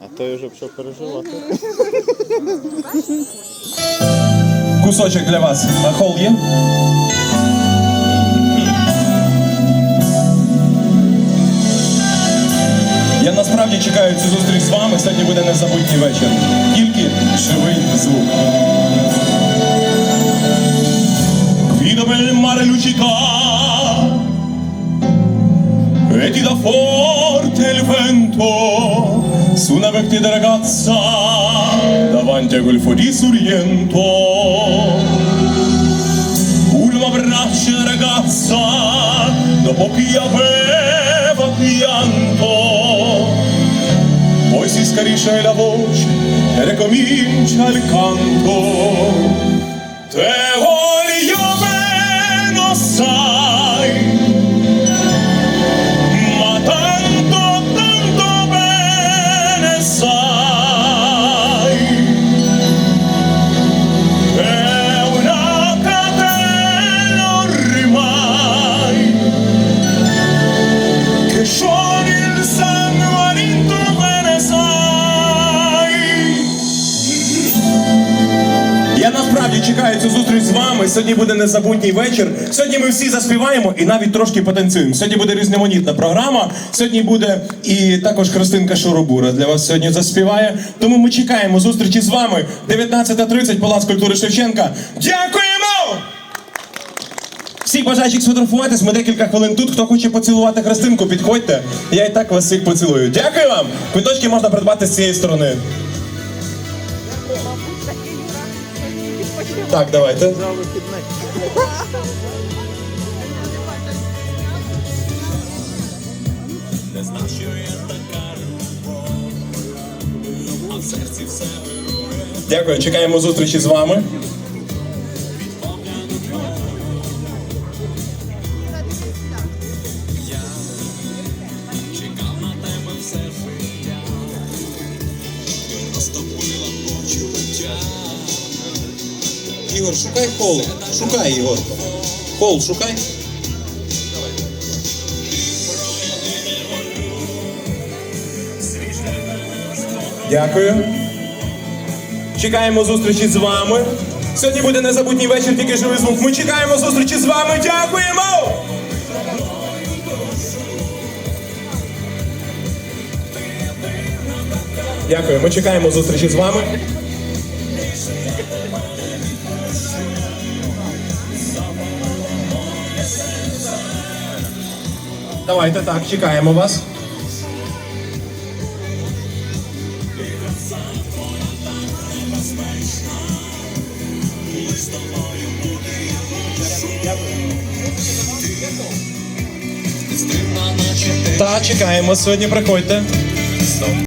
А той вже почав переживати. Кусочок для вас. На хол є? Я насправді чекаю цю зустріч з вами. Сьогодні буде незабутній вечір. Тільки живий звук. Guido per il mare luccica e ti una vecchia ragazza davanti a quel fuoco di Sorrento. Ulma abbraccia la ragazza dopo che aveva pianto. Poi si scarisce la voce e ricomincia il canto. Te я насправді чекаю цю зустріч з вами. Сьогодні буде незабутній вечір. Сьогодні ми всі заспіваємо і навіть трошки потанцюємо. Сьогодні буде різноманітна програма. Сьогодні буде і також Христинка Шоробура для вас сьогодні заспіває. Тому ми чекаємо зустрічі з вами. 19.30, Палац культури Шевченка. Дякуємо! Всіх бажаючих сфотографуватись, ми декілька хвилин тут. Хто хоче поцілувати Христинку, підходьте. Я і так вас всіх поцілую. Дякую вам! Квиточки можна придбати з цієї сторони. Так, давайте. Не знав, що я така. Дякую, чекаємо зустрічі з вами. Ігор, шукай хол. Шукай, Ігор. Хол шукай. Дякую. Чекаємо зустрічі з вами. Сьогодні буде незабутній вечір, тільки живий звук. Ми чекаємо зустрічі з вами. Дякуємо! Дякую, ми чекаємо зустрічі з вами. Давайте так, чекаємо вас. Та чекаємо сьогодні. Приходьте.